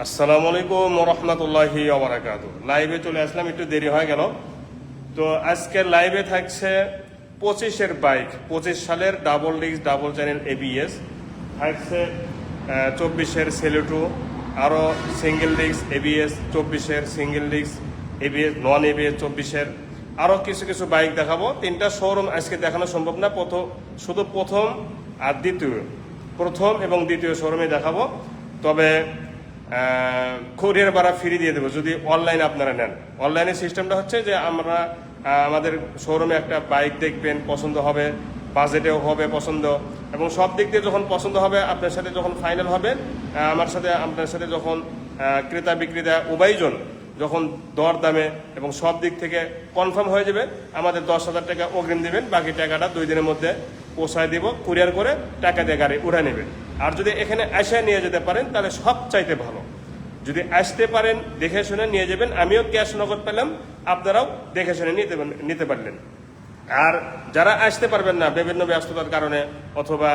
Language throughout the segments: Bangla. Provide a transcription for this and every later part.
আসসালামু আলাইকুম রহমতুল্লাহি ওবরাকাতু লাইভে চলে আসলাম, একটু দেরি হয়ে গেল। তো আজকে লাইভে থাকছে পঁচিশের বাইক পঁচিশ সালের double disc double channel ABS থাকছে চব্বিশের সেলুটু আরও সিঙ্গেল ডিস্ক এবিএস চব্বিশের single disc ABS non ABS চব্বিশের। আরও কিছু কিছু বাইক দেখাবো। তিনটা শোরুম আজকে দেখানো সম্ভব না। প্রথম শুধু প্রথম আর দ্বিতীয়। প্রথম এবং দ্বিতীয় শোরুমে দেখাবো। তবে কোরিয়ার ভাড়া ফ্রি দিয়ে দেবো যদি অনলাইন আপনারা নেন। অনলাইনের সিস্টেমটা হচ্ছে যে আমরা আমাদের শোরুমে একটা বাইক দেখবেন, পছন্দ হবে বাজেটেও হবে পছন্দ। এবং সব দিক দিয়ে যখন পছন্দ হবে, আপনার সাথে যখন ফাইনাল হবে আমার সাথে, আপনার সাথে যখন ক্রেতা বিক্রেতা উভয়জন যখন দর দামে এবং সব দিক থেকে কনফার্ম হয়ে যাবে, আমাদের দশ হাজার টাকা অগ্রিম দিবেন, বাকি টাকাটা দুই দিনের মধ্যে পোষায় দিব কুরিয়ার করে টাকা দিয়ে গাড়ি উঠে নেবেন আর যদি এখানে আসে নিয়ে যেতে পারেন, তাহলে সব চাইতে ভালো। যদি আসতে পারেন, দেখে শুনে নিয়ে যাবেন, আমিও ক্যাশ নগদ পেলাম, আপনারাও দেখে শুনে নিতে নিতে পারলেন। আর যারা আসতে পারবেন না, বিভিন্ন ব্যস্ততার কারণে অথবা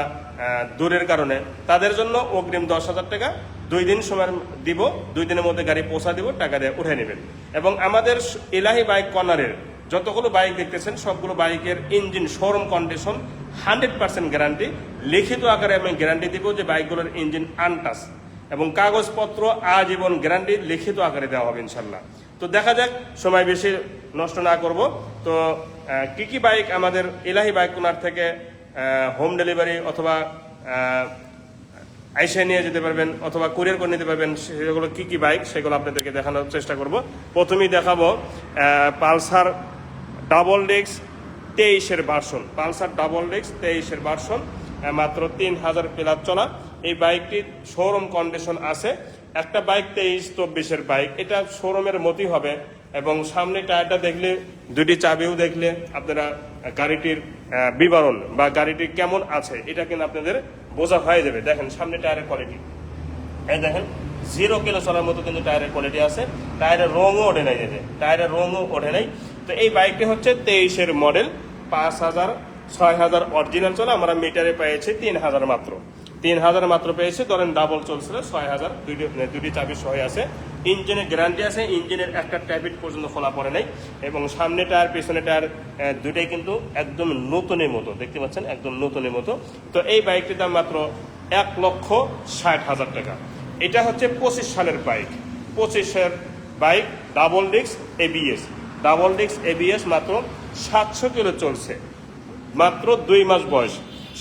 দূরের কারণে, তাদের জন্য অগ্রিম দশ হাজার টাকা দুই দিন সময় দিব, দুই দিনের মধ্যে গাড়ি পৌঁছা দিব, টাকা দিয়ে উঠে নেবেন। এবং আমাদের এলাহি বাইক কর্নারের যতগুলো বাইক দেখতেছেন, সবগুলো বাইকের engine showroom condition hundred percent guarantee লিখিত আকারে আমি গ্যারান্টি দিব যে বাইকগুলোর ইঞ্জিন আনটাস এবং কাগজপত্র আজীবন গ্যারান্টি লিখিত আকারে দেওয়া হবে ইনশাল্লাহ তো দেখা যাক, সময় বেশি নষ্ট না করব। তো কি কি বাইক আমাদের এলাহি বাইক কোনার থেকে হোম ডেলিভারি অথবা আইসে নিয়ে যেতে পারবেন অথবা কুরিয়ার করে নিতে পারবেন সেগুলো কি কি বাইক, সেগুলো আপনাদেরকে দেখানোর চেষ্টা করব। প্রথমেই দেখাবো পালসার ডাবল ডিস্ক তেইশের ভার্সন পালসার ডাবল ডিস্ক তেইশের ভার্সন মাত্র তিন হাজার প্লাস চলা। এই বাইকটি শোরুম কন্ডিশন আছে। একটা বাইক তেইশ, চব্বিশের বাইক। এটা শোরুমের মতই হবে এবং সামনে টায়ারটা দেখলে, দুটি চাবিও দেখলে আপনারা গাড়িটির বিবরণ বা গাড়িটি কেমন আছে এটা কিন্তু আপনাদের বোঝা হয়ে যাবে। দেখেন, সামনে টায়ারের কোয়ালিটি এই দেখেন জিরো কিলো চলার মতো কিন্তু টায়ারের কোয়ালিটি আছে। টায়ারের রঙও ওঠে নাই এতে। টায়ারের রঙও ওঠে নাই। তো এই বাইকটি হচ্ছে তেইশের মডেল পাঁচ হাজার ছয় হাজার অরিজিনাল চলে আমরা মিটারে পেয়েছি তিন হাজার মাত্র। তিন হাজার মাত্র পেয়েছি ধরেন ডাবল চলছিল ছয় হাজার দুইটি দুটি চাবি সহ আছে। ইঞ্জিনের গ্যারান্টি আছে ইঞ্জিনের একটা ট্যাবিট পর্যন্ত খোলা পড়ে নাই এবং সামনে টায়ার পেছনে টায়ার আহ, দুইটাই কিন্তু একদম নতুনের মতো দেখতে পাচ্ছেন? একদম নতুনের মতো। তো এই বাইকটির দাম মাত্র এক লক্ষ ষাট হাজার টাকা। এটা হচ্ছে পঁচিশ সালের বাইক পঁচিশের bike double disc ABS double disc ABS মাত্র সাতশো কিলো চলছে। মাত্র দুই মাস বয়স।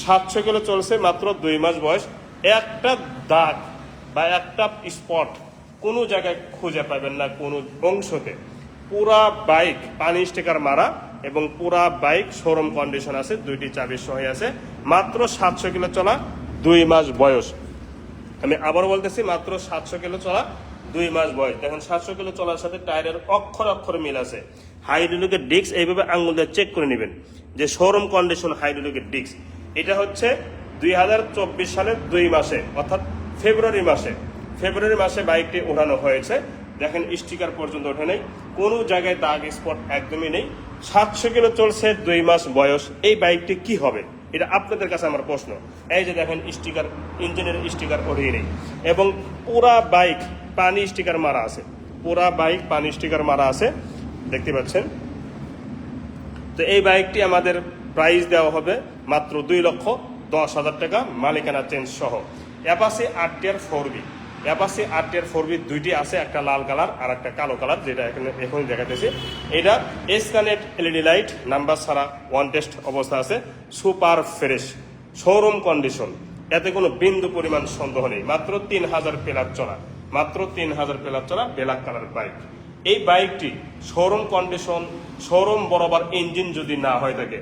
সাতশো কিলো চলছে, মাত্র দুই মাস বয়স। একটা দাগ বা একটা স্পট কোনো জায়গায় খুঁজে পাবেন না কোনো অংশতে। পুরা বাইক, পানি স্টিকার মারা এবং পুরা বাইক শোরুম কন্ডিশন আছে, দুইটি চাবি সহ আছে। মাত্র সাতশো কিলো চলা দুই মাস বয়স। আমি আবার বলতেছি, মাত্র সাতশো কিলো চলা দুই মাস বয়স। দেখেন, সাতশো কিলো চলার সাথে টায়ারের অক্ষর অক্ষর মিল আছে। হাইড্রোলিকের ডিস্ক এইভাবে আঙুল দিয়ে চেক করে নেবেন যে শোরুম কন্ডিশন হাইড্রোলিকের ডিস্ক। এটা হচ্ছে দুই হাজার চব্বিশ সালের দুই মাসে, অর্থাৎ ফেব্রুয়ারি মাসে। ফেব্রুয়ারি মাসে বাইকটি ওঠানো হয়েছে। দেখেন, স্টিকার পর্যন্ত ওঠে নেই। কোনো জায়গায় দাগ স্পট একদমই নেই। সাতশো কিলো চলছে, দুই মাস বয়স। এই বাইকটি কি হবে? এটা আপনাদের কাছে আমার প্রশ্ন। এই যে দেখেন, স্টিকার, ইঞ্জিনের স্টিকার ওঠিয়ে নেই। এবং পুরা বাইক পানি স্টিকার মারা আছে। পুরা বাইক পানি স্টিকার মারা আছে। দেখতে পাচ্ছেন? তো এই বাইকটি আমাদের প্রাইস দেওয়া হবে মাত্র দুই লক্ষ দশ হাজার টাকা, মালিকানা চেঞ্জ সহ। Apache RTR four V Apache RTR four V দুইটি আছে, একটা লাল কালার আর একটা কালো কালার, যেটা এখানে এখন দেখাতেছি এটা S connect LED light number ছাড়া ওয়ান টেস্ট অবস্থা আছে। সুপার ফ্রেশ শোরুম কন্ডিশন এতে কোনো বিন্দু পরিমাণ সন্দেহ নেই। মাত্র তিন হাজার প্লাস চলা মাত্র তিন হাজার প্লাস চলা ব্ল্যাক কালার বাইক। এই বাইকটি শোরুম কন্ডিশন শোরুম বরাবর ইঞ্জিন যদি না হয়ে থাকে,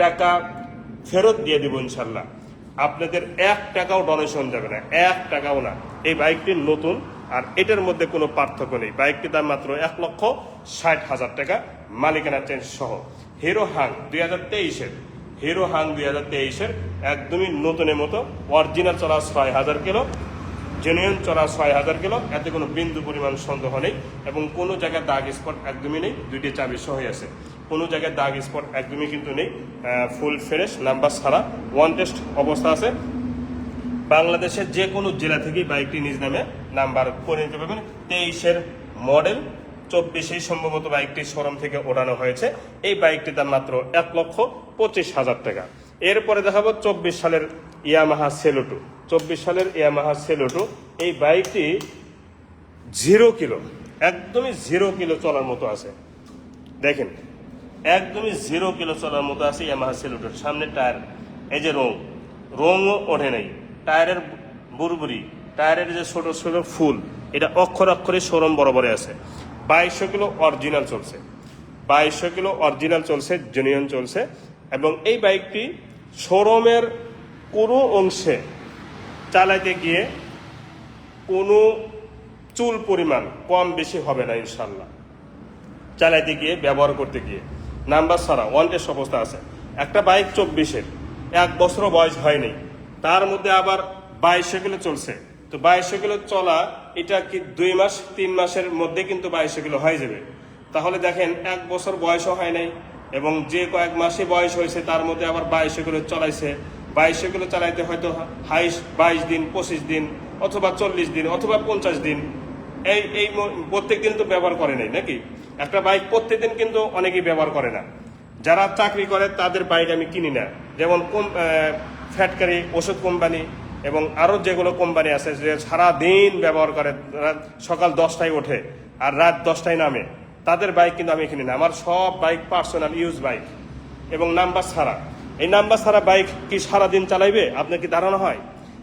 টাকা ফেরত দিয়ে দেবো ইনশাল্লাহ আপনাদের এক টাকাও ডোনেশন যাবে না, এক টাকাও না। এই বাইকটি নতুন আর এটার মধ্যে কোনো পার্থক্য নেই। বাইকটির দাম মাত্র এক লক্ষ ষাট হাজার টাকা, মালিকানা চেঞ্জ সহ। হিরো হাং দুই হাজার তেইশের হিরো হাং দুই হাজার তেইশের একদমই নতুনের মতো অরিজিনাল চলা ছয় হাজার কিলো জেনুইন চলা ছয় হাজার কিলো। এতে কোনো বিন্দু পরিমাণ সন্দেহ নেই এবং কোনো জায়গায় দাগ স্পট একদমই নেই, দুইটি চাবি সহই আছে। কোনো জায়গায় দাগ স্পট একদমই কিন্তু নেই ফুল ফ্রেশ নাম্বার ছাড়া। ওয়ান টেস্ট অবস্থা আছে। বাংলাদেশের যে কোনো জেলা থেকেই বাইকটি নিজ নামে নাম্বার করে নিতে পারবেন। তেইশের মডেল, চব্বিশেই সম্ভবত বাইকটি শোরুম থেকে ওঠানো হয়েছে। এই বাইকটির দাম মাত্র এক লক্ষ পঁচিশ হাজার টাকা। এরপরে দেখাবো চব্বিশ সালের ইয়ামাহা সেলোটু। চব্বিশ সালের ইয়ামাহা সেলোটু, এই বাইকটি জিরো কিলো, একদমই জিরো কিলো চলার মতো আছে। দেখেন, একদমই জিরো কিলো চলার মতো আছে ইয়ামাহা সেলুটের। সামনে টায়ার, এই যে রং রঙও ওঠে নাই। টায়ারের বুরবুরি টায়ারের যে ছোট ছোট ফুল, এটা অক্ষর অক্ষরে শোরুম বরাবরে আছে। বাইশশো কিলো অরিজিনাল চলছে। বাইশশো কিলো অরিজিনাল চলছে, জেনুইন চলছে, এবং এই বাইকটি শোরুমের কোনো অংশে চালাইতে গিয়ে কোনো চুল পরিমাণ কম বেশি হবে না ইনশাল্লাহ চালাইতে গিয়ে, ব্যবহার করতে গিয়ে। নাম্বার ছাড়া ওয়ান টেস্ট অবস্থা আছে। একটা বাইক চব্বিশের, এক বছর বয়স হয়নি। তার মধ্যে আবার বাইশশো কিলো চলছে। তো বাইশশো কিলো চলা, এটা কি দুই মাস, তিন মাসের মধ্যে কিন্তু বাইশশো কিলো হয়ে যাবে। তাহলে দেখেন, এক বছর বয়সও হয় নাই। এবং যে কয়েক মাসে বয়স হয়েছে, তার মধ্যে আবার বাইশশো কিলো চলাইছে। বাইশশো কিলো চালাইতে হয়তো হাইশ বাইশ দিন, পঁচিশ দিন, অথবা চল্লিশ দিন, অথবা পঞ্চাশ দিন। এই এই প্রত্যেক দিন তো ব্যবহার করে নাই, নাকি? একটা বাইক প্রত্যেক দিন কিন্তু অনেকেই ব্যবহার করে না। যারা চাকরি করে, তাদের বাইক আমি কিনি না। যেমন কোম ফ্যাটকারি, ওষুধ কোম্পানি এবং আরও যেগুলো কোম্পানি আছে, যে সারা দিন ব্যবহার করে সকাল দশটায় ওঠে আর রাত দশটায় নামে। তাদের বাইক কিন্তু আমি কিনি না আমার সব বাইক পার্সোনাল ইউজ বাইক এবং নাম্বার ছাড়া। এই নাম্বার ছাড়া বাইক কি সারাদিন চালাইবে? আপনার কি ধারণা হয়?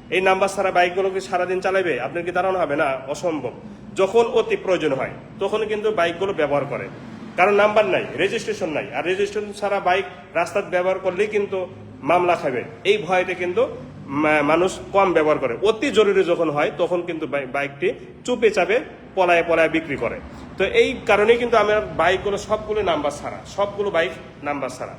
এই নাম্বার ছাড়া বাইকগুলো কি সারাদিন চালাইবে? আপনার কি ধারণা হবে? না, অসম্ভব। যখন অতি প্রয়োজন হয়, তখন কিন্তু বাইকগুলো ব্যবহার করে। কারণ নাম্বার নাই রেজিস্ট্রেশন নাই। আর রেজিস্ট্রেশন ছাড়া বাইক রাস্তায় ব্যবহার করলেই কিন্তু মামলা খাবে। এই ভয়টা কিন্তু মানুষ কম ব্যবহার করে। অতি জরুরি যখন হয়, তখন কিন্তু বাইকটি চুপে চাপে পলায় পলায় বিক্রি করে। তো এই কারণেই কিন্তু আমার বাইকগুলো সবগুলো নাম্বার ছাড়া, সবগুলো বাইক নাম্বার ছাড়া।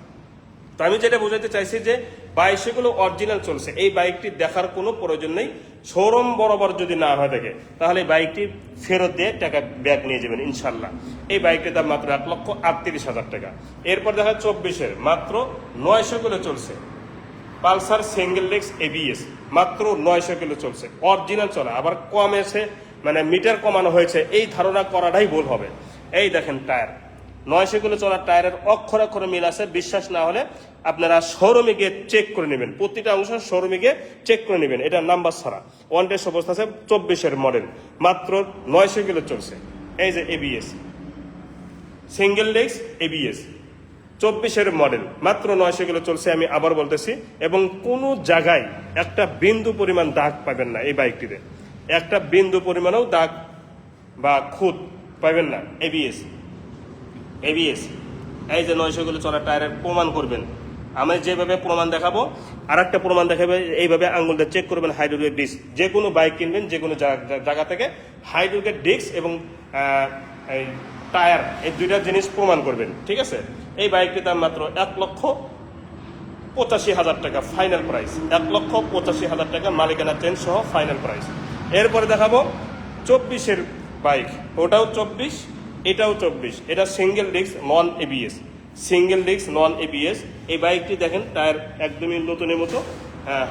তো আমি যেটা বোঝাতে চাইছি যে, বাইশগুলো অরিজিনাল চলছে। এই বাইকটি দেখার কোনো প্রয়োজন নেই। শোরুম বরাবর যদি না হয়ে থাকে তাহলে বাইকটি ফেরত দিয়ে টাকা ব্যাগ নিয়ে যাবেন, ইনশাল্লাহ। এই বাইকটির দাম মাত্র এক লক্ষ আটত্রিশ হাজার টাকা। এরপর দেখা যায় চব্বিশের, মাত্র নয়শো চলছে। পালসার সিঙ্গেল ডেক্স এবিএস মাত্র নয়শো কিলো চলছে। অরিজিনাল চলা, আবার কম এসে মানে মিটার কমানো হয়েছে, এই ধারণা করাটাই ভুল হবে। এই দেখেন টায়ার। নয়শো কিলো চলার টায়ারের অক্ষর অক্ষরে মিল আছে, বিশ্বাস না হলে আপনারা শোরুমে গিয়ে চেক করে নেবেন। প্রতিটা অংশ শোরুমে গিয়ে চেক করে নেবেন এটা নাম্বার ছাড়া। ওয়ান টেস্ট অবস্থা আছে চব্বিশের মডেল মাত্র নয়শো কিলো চলছে। এই যে এবিএস সিঙ্গেল ডেক্স এবিএস চব্বিশের মডেল মাত্র নয়শো কিলো চলছে, আমি আবার বলতেছি। এবং কোনো জায়গায় একটা বিন্দু পরিমাণ দাগ পাবেন না এই বাইকটিতে। একটা বিন্দু পরিমাণেও দাগ বা খুঁত পাবেন না। এবিএস এবিএস এই যে নয়শো কিলো চলা টায়ারের প্রমাণ করবেন। আমি যেভাবে প্রমাণ দেখাবো আর একটা প্রমাণ দেখাবে, এইভাবে আঙ্গুল দিয়ে চেক করবেন হাইড্রোলিক ডিস্ক যে কোনো বাইক কিনবেন, যে কোনো জায়গা- থেকে হাইড্রোলিক ডিস্ক এবং টায়ার এই দুইটা জিনিস প্রমাণ করবেন। ঠিক আছে? এই বাইকটির দাম মাত্র এক লক্ষ পঁচাশি হাজার টাকা ফাইনাল প্রাইস এক লক্ষ পঁচাশি হাজার টাকা মালিকানা চেন সহ ফাইনাল প্রাইস এরপরে দেখাবো চব্বিশের বাইক। ওটাও চব্বিশ, এটাও চব্বিশ। এটা single disc non ABS single disc non ABS এই বাইকটি দেখেন, টায়ার একদমই নতুনের মতো।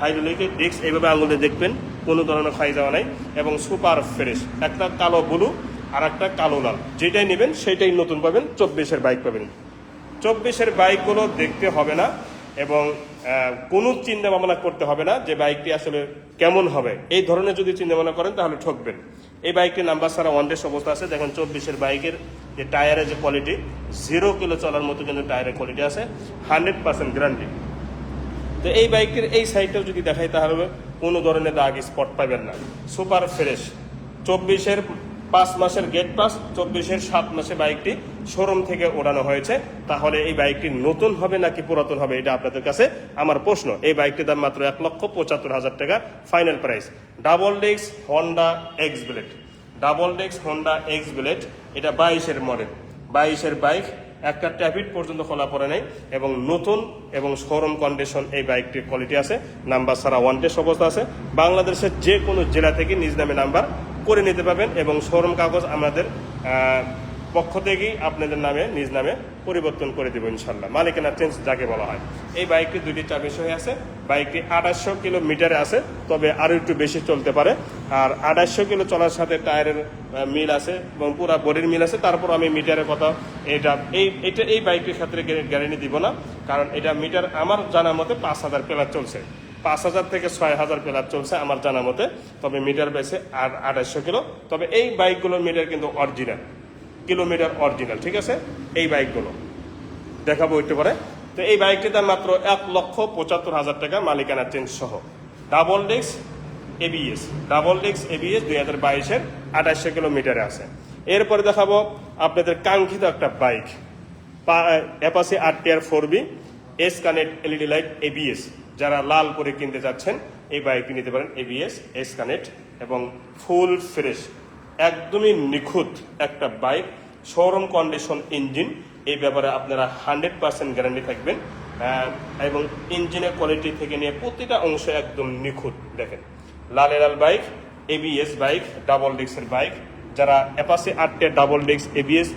হাইড্রোলিকের ডিস্ক এইভাবে আঙুলে দেখবেন, কোনো ধরনের খাই যাওয়া নাই। এবং সুপার ফ্রেশ একটা কালো ব্লু আর একটা কালো লাল। যেটাই নেবেন সেটাই নতুন পাবেন, চব্বিশের বাইক পাবেন। চব্বিশের বাইকগুলো দেখতে হবে না এবং কোনো চিন্তা ভাবনা করতে হবে না যে বাইকটি আসলে কেমন হবে। এই ধরনের যদি চিন্তা ভাবনা করেন তাহলে ঠকবেন। এই বাইকটির নাম্বার ছাড়া ওয়ান ডেস অবস্থা আছে। দেখেন চব্বিশের বাইকের যে টায়ারের যে কোয়ালিটি জিরো কিলো চলার মতো কিন্তু টায়ারের কোয়ালিটি আছে হান্ড্রেড পার্সেন্ট গ্যারান্টি তো এই বাইকটির এই সাইডটাও যদি দেখাই তাহলে কোনো ধরনের দাগ স্পট পাবেন না। সুপার ফ্রেশ চব্বিশের পাঁচ মাসের গেট পাস চব্বিশের সাত মাসে বাইকটি শোরুম থেকে ওড়ানো হয়েছে। তাহলে এই বাইকটি নতুন হবে নাকি পুরাতন হবে, এটা আপনাদের কাছে আমার প্রশ্ন। এই বাইকটির দাম মাত্র এক লক্ষ পঁচাত্তর হাজার টাকা final price double disc Honda X Blade double disc Honda X Blade এটা বাইশের মডেল বাইশের বাইক একটা ট্যাপিট পর্যন্ত খোলা পড়ে নেই এবং নতুন এবং শোরুম কন্ডিশন এই বাইকটির কোয়ালিটি আছে। নাম্বার সারা ওয়ান টেস্ট অবস্থা আছে। বাংলাদেশের যে কোনো জেলা থেকে নিজ নামে নাম্বার করে নিতে পারবেন এবং শোরুম কাগজ আমাদের পক্ষ থেকেই আপনাদের নামে, নিজ নামে পরিবর্তন করে দেবো ইনশাল্লাহ মালিকানা চেঞ্জ যাকে বলা হয়। এই বাইকটি দুইটি চাবি সহ আছে। বাইকটি আঠাশশো কিলোমিটারে আছে, তবে আরও একটু বেশি চলতে পারে। আর আঠাশশো কিলো চলার সাথে টায়ারের মিল আছে এবং পুরা বডির মিল আছে। তারপর আমি মিটারের কথা এটা, এই এটা, এই বাইকটির ক্ষেত্রে গ্যারেন্টি দিব না, কারণ এটা মিটার আমার জানার মতে পাঁচ হাজার প্লাস চলছে। পাঁচ হাজার থেকে ছয় হাজার প্লাস চলছে আমার জানা মতে। তবে মিটার বেছে আর আঠাশশো কিলো। তবে এই বাইকগুলোর মিটার কিন্তু অরিজিনাল কিলোমিটার অরিজিনাল ঠিক আছে? এই বাইকগুলো। দেখাবো একটু পরে। তো এই বাইকটির দাম মাত্র এক লক্ষ পঁচাত্তর হাজার টাকা, মালিকানা চেঞ্জ সহ double disc ABS double disc ABS দুই হাজার বাইশের আঠাশশো কিলোমিটারে আছে। এরপরে দেখাবো আপনাদের কাঙ্ক্ষিত একটা bike. Apache RTR four V S connect LED light ABS যারা লাল করে কিনতে চাচ্ছেন এই বাইকটি নিতে পারেন এবিএস এস কানেক্ট এবং ফুল ফ্রেশ একদমই নিখুঁত একটা বাইক শোরুম কন্ডিশন ইঞ্জিন এই ব্যাপারে আপনারা হান্ড্রেড পার্সেন্ট গ্যারান্টি থাকবেন এবং ইঞ্জিনের কোয়ালিটি থেকে নিয়ে প্রতিটা অংশ একদম নিখুঁত, দেখেন। লাল লাল বাইক এবিএস বাইক ডাবল ডিস্কের বাইক যারা অ্যাপাসি আটটে ডাবল ডিস্ক এবিএস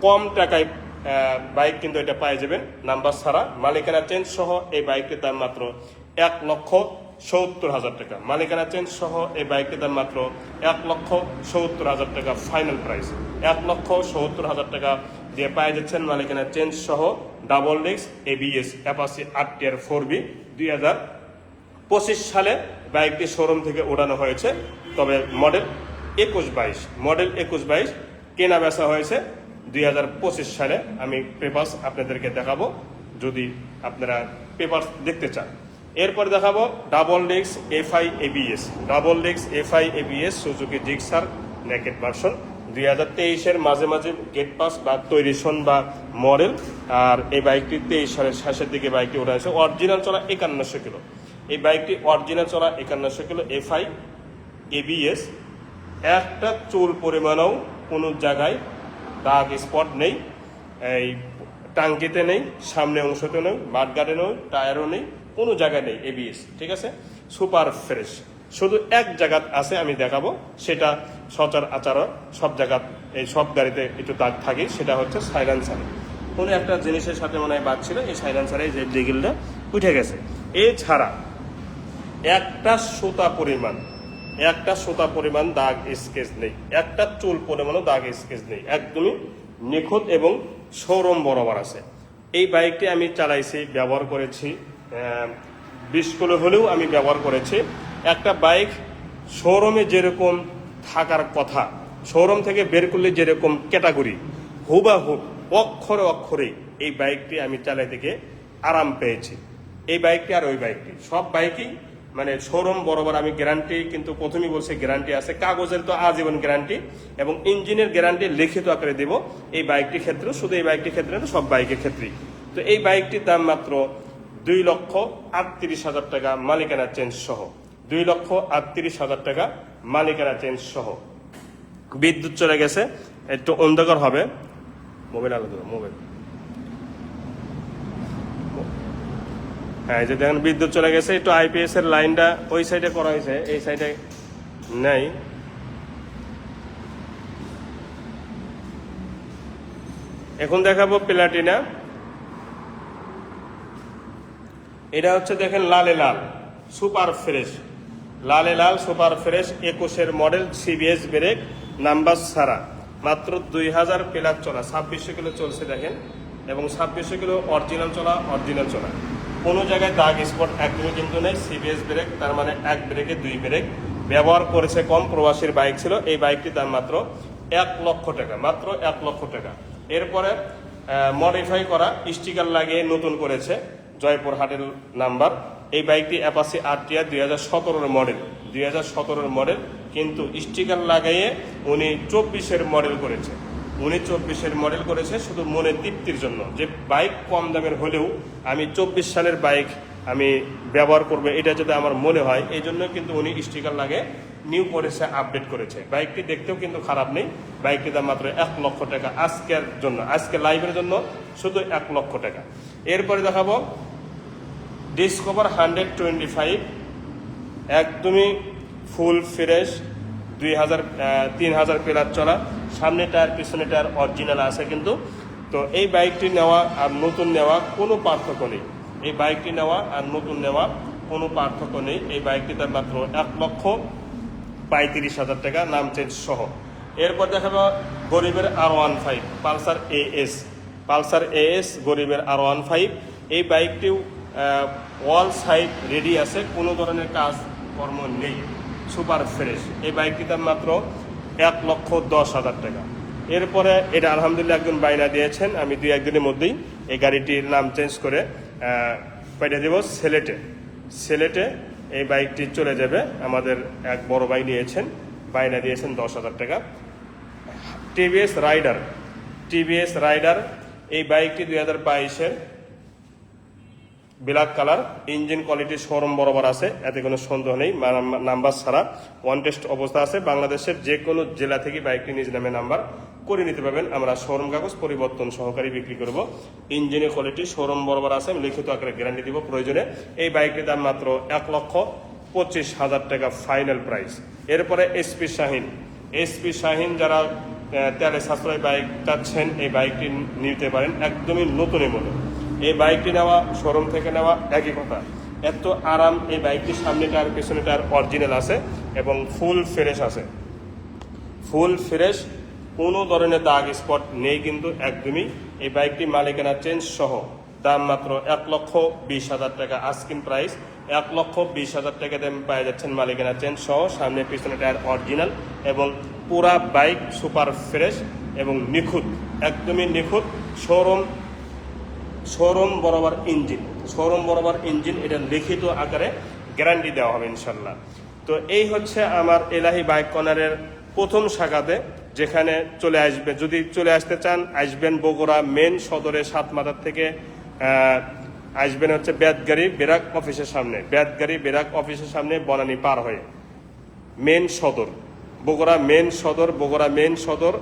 কম টাকায় বাইক কিন্তু এটা পাই যাবেন নাম্বার ছাড়া। মালিকানা চেঞ্জ সহ এই বাইকটির দাম মাত্র এক লক্ষ সত্তর হাজার টাকা। মালিকানা চেঞ্জ সহ এই বাইকটির দাম মাত্র এক লক্ষ সত্তর হাজার টাকা ফাইনাল প্রাইস এক লক্ষ সত্তর হাজার টাকা দিয়ে পাই যাচ্ছেন মালিকানা চেঞ্জ সহ ডাবল ডিস্ক এবিএস অ্যাপাসি আট টিয়ার ফোর বি দুই হাজার পঁচিশ সালে বাইকটি শোরুম থেকে ওঠানো হয়েছে। তবে মডেল একুশ বাইশ। মডেল একুশ বাইশ কেনা বেচা হয়েছে। দুই হাজার পঁচিশ সালে আমি পেপার্স আপনাদেরকে দেখাবো। যদি আপনারা পেপার্স দেখতে চান। এরপর দেখাবো ডাবল ডিক্স এফআই এবিএস ডাবল ডিক্স FI ABS Suzuki Gixxer naked version দুই হাজার তেইশের মাঝে মাঝে গেট পাস বা তৈরিশন বা মডেল আর এই বাইকটি তেইশ সালের শেষের দিকে বাইকটি ওঠা হয়েছে অরিজিনাল চলা একান্নশো কিলো। এই বাইকটি অরিজিনাল চলা একান্নশো কিলো এফআই এবিএস একটা চুল পরিমাণেও কোনো জায়গায় দাগ স্পট নেই, এই টাঙ্কিতে নেই, সামনে অংশতে নেই মাঠগার্ডে নেই, টায়ারও নেই, কোনো জায়গায় নেই এবিএস ঠিক আছে? Super fresh. শুধু এক জায়গাত আছে, আমি দেখাবো, সেটা সচার আচার সব জায়গাত, এই সব গাড়িতে একটু দাগ থাকে, সেটা হচ্ছে সাইলেন্সারে কোনো একটা জিনিসের সাথে মনে হয় বাদ ছিল, এই সাইলেন্সারে যে ডিগিলটা উঠে গেছে। এছাড়া একটা সুতা পরিমাণ একটা সুতা পরিমাণ দাগ স্কেচ নেই, একটা চুল পরিমাণও দাগ স্কেচ নেই, একদমই নিখুঁত এবং শোরুম বরাবর আছে। এই বাইকটি আমি চালাইছি, ব্যবহার করেছি বিশ কিলো হলেও আমি ব্যবহার করেছি। একটা বাইক শোরুমে যেরকম থাকার কথা শোরুম থেকে বের করলে যেরকম ক্যাটাগরি হুবাহুব অক্ষরে অক্ষরে এই বাইকটি আমি চালাই থেকে আরাম পেয়েছি। এই বাইকটি আর ওই বাইকটি, সব বাইকই মানে শোরুম বরাবর আমি গ্যারান্টি, কিন্তু প্রথমেই বলছি গ্যারান্টি আছে। কাগজের তো আজীবন গ্যারান্টি এবং ইঞ্জিনের গ্যারান্টি লিখিত আকারে দেব। এই বাইকটির ক্ষেত্রে, শুধু এই বাইকটির ক্ষেত্রে না, সব বাইকের ক্ষেত্রেই। তো এই বাইকটির দাম মাত্র দুই লক্ষ আটত্রিশ হাজার টাকা মালিকানা চেঞ্জ সহ। দুই লক্ষ আটত্রিশ হাজার টাকা মালিকানা চেঞ্জ সহ। বিদ্যুৎ চলে গেছে, একটু অন্ধকার হবে। মোবাইল আলাদা মোবাইল। হ্যাঁ এই যে দেখেন বিদ্যুৎ চলে গেছে, একটু আইপিএস এর লাইনটা ওই সাইডে করা হয়েছে, এই সাইডে নেই। এখন দেখাবো প্লাটিনা। এটা হচ্ছে দেখেন লালে লাল, সুপার ফ্রেশ। লালে লাল, সুপার ফ্রেশ, একুশের মডেল সিবিএস ব্রেক, নাম্বার ছাড়া। মাত্র দুই হাজার প্লাস চলা, ছাব্বিশশো কিলো চলছে দেখেন, এবং ছাব্বিশশো কিলো অরিজিনাল চলা অরিজিনাল চলা। কোনো জায়গায় দাগ, স্পট একদমই কিন্তু নেই সিবিএস ব্রেক তার মানে এক ব্রেকে দুই ব্রেক ব্যবহার করেছে কম প্রবাসীর বাইক ছিল, এই বাইকটির দাম মাত্র এক লক্ষ টাকা, মাত্র এক লক্ষ টাকা। এরপরে মডিফাই করা স্টিকার লাগিয়ে নতুন করেছে জয়পুর হাটের নাম্বার এই বাইকটি অ্যাপাসি আরটিআর দুই হাজার সতেরোর মডেল দুই হাজার সতেরোর মডেল কিন্তু স্টিকার লাগাইয়ে উনি চব্বিশের মডেল করেছে। উনি চব্বিশের মডেল করেছে শুধু মনে তৃপ্তির জন্য। যে বাইক কম দামের হলেও আমি চব্বিশ সালের বাইক আমি ব্যবহার করব, এটা যদি আমার মনে হয়, এই জন্য কিন্তু উনি স্টিকার লাগে নিউ করেছে আপডেট করেছে। বাইকটি দেখতেও কিন্তু খারাপ নেই। বাইকটির দাম মাত্র এক লক্ষ টাকা আজকের জন্য, আজকে লাইভের জন্য শুধু এক লক্ষ টাকা। এরপরে দেখাবো ডিসকভার হান্ড্রেড টোয়েন্টি ফাইভ একদমই ফুল ফ্রেশ দুই হাজার তিন হাজার প্লার চলা। সামনে টায়ার, পিছনে টায়ার অরিজিনাল আছে কিন্তু। তো এই বাইকটি নেওয়া আর নতুন নেওয়া কোনো পার্থক্য নেই। এই বাইকটি নেওয়া আর নতুন নেওয়া কোনো পার্থক্য নেই। এই বাইকটিতে মাত্র এক লক্ষ পঁয়ত্রিশ হাজার টাকা, নাম চেঞ্জ সহ। এরপর দেখাবো গরিবের R one five Pulsar A S Pulsar A S গরিবের আর ওয়ান ফাইভ এই বাইকটিও ওয়াল সাইড রেডি আছে, কোনো ধরনের কাজ কর্ম নেই। Super fresh. এই বাইকটির দাম মাত্র এক লক্ষ দশ হাজার টাকা। এরপরে এটা আলহামদুলিল্লাহ একজন বাইনা দিয়েছেন। আমি দুই একদিনের মধ্যেই এই গাড়িটির নাম চেঞ্জ করে পাঠিয়ে দেবো সেলেটে সেলেটে এই বাইকটি চলে যাবে। আমাদের এক বড় ভাই নিয়েছেন। বাইনা দিয়েছেন দশ হাজার টাকা। টিভিএস রাইডার টিভিএস রাইডার এই বাইকটি দুই হাজার বাইশের black colour engine quality showroom বরাবর আছে, এতে কোনো সন্দেহ নেই নাম্বার ছাড়া। ওয়ান টেস্ট অবস্থা আছে, বাংলাদেশের যে কোনো জেলা থেকে বাইকটি নিজ নামে নাম্বার করে নিতে পারবেন। আমরা শোরুম কাগজ পরিবর্তন সহকারী বিক্রি করব। ইঞ্জিনের কোয়ালিটি শোরুম বরাবর আছে, আমি লিখিত আকারে গ্যারান্টি দিব প্রয়োজনে। এই বাইকটির দাম মাত্র এক লক্ষ পঁচিশ হাজার টাকা ফাইনাল প্রাইস এরপরে এসপি শাহিন এসপি শাহিন যারা তেলে সাশ্রয় বাইক চাচ্ছেন, এই বাইকটি নিতে পারেন একদমই নতুনের মতো এই বাইকটি নেওয়া, শোরুম থেকে নেওয়া, একই কথা। এত আরাম এই বাইকটির সামনেটার পেছনেটার অরিজিনাল আছে এবং ফুল ফ্রেশ আছে। ফুল ফ্রেশ কোনো ধরনের দাগ স্পট নেই কিন্তু একদমই। এই বাইকটি মালিকানা চেঞ্জ সহ দাম মাত্র এক লক্ষ বিশ হাজার টাকা আস্কিন প্রাইস এক লক্ষ বিশ হাজার টাকা দাম পাওয়া যাচ্ছেন মালিকানা চেঞ্জ সহ সামনে পিছনে টায়ার অরিজিনাল এবং পুরা বাইক সুপার ফ্রেশ এবং নিখুঁত, একদমই নিখুঁত। শোরুম শোরুম বরাবর ইঞ্জিন। শোরুম বরাবর ইঞ্জিন, এটা লিখিত আকারে গ্যারান্টি দেওয়া হবে ইনশাল্লাহ তো এই হচ্ছে আমার এলাহি বাইক কর্নারের প্রথম শাখাতে, যেখানে চলে আসবে। যদি চলে আসতে চান, আসবেন বগুড়া মেন সদরে সাত মাথার থেকে আসবেন হচ্ছে বেদগাড়ি বেরাক অফিসের সামনে। বেদগাড়ি বেরাক অফিসের সামনে বনানী পার হয়ে মেন সদর। বগুড়া মেন সদর, বগুড়া মেন সদর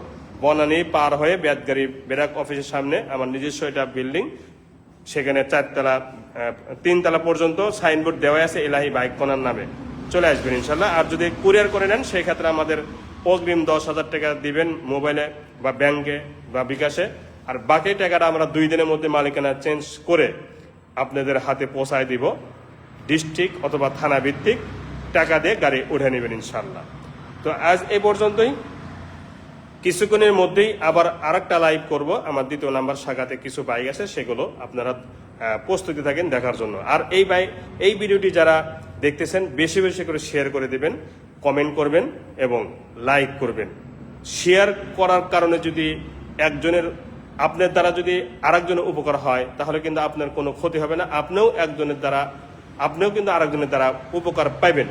বনানী পার হয়ে বেদগাড়ি বেরাক অফিসের সামনে আমার নিজস্ব এটা বিল্ডিং। সেখানে চারতলা তিনতলা পর্যন্ত সাইনবোর্ড দেওয়া আছে এলাহি বাইক কনার নামে। চলে আসবেন ইনশাল্লাহ আর যদি কুরিয়ার করে নেন সেই ক্ষেত্রে আমাদের অগ্রিম দশ হাজার টাকা দিবেন মোবাইলে বা ব্যাংকে বা বিকাশে। আর বাকি টাকাটা আমরা দুই দিনের মধ্যে মালিকানা চেঞ্জ করে আপনাদের হাতে পৌঁছায় দিব। ডিস্ট্রিক্ট অথবা থানা ভিত্তিক টাকা দিয়ে গাড়ি উঠে নেবেন ইনশাল্লাহ তো আজ এই পর্যন্তই। কিছুক্ষণের মধ্যেই আবার আরেকটা লাইভ করব। আমার দ্বিতীয় নাম্বার শাখাতে কিছু বাইক আছে, সেগুলো আপনারা প্রস্তুতি থাকেন দেখার জন্য। আর এই বাইক এই ভিডিওটি যারা দেখতেছেন, বেশি বেশি করে শেয়ার করে দিবেন কমেন্ট করবেন এবং লাইক করবেন। শেয়ার করার কারণে যদি একজনের, আপনার দ্বারা যদি আরেকজনের উপকার হয়, তাহলে কিন্তু আপনার কোনো ক্ষতি হবে না। আপনিও একজনের দ্বারা, আপনিও কিন্তু আরেকজনের দ্বারা উপকার পাইবেন।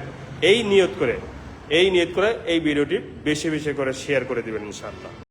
এই নিয়ত করে এই নিয়ত করে এই ভিডিওটি বেশি বেশি করে শেয়ার করে দেবেন ইনশাআল্লাহ।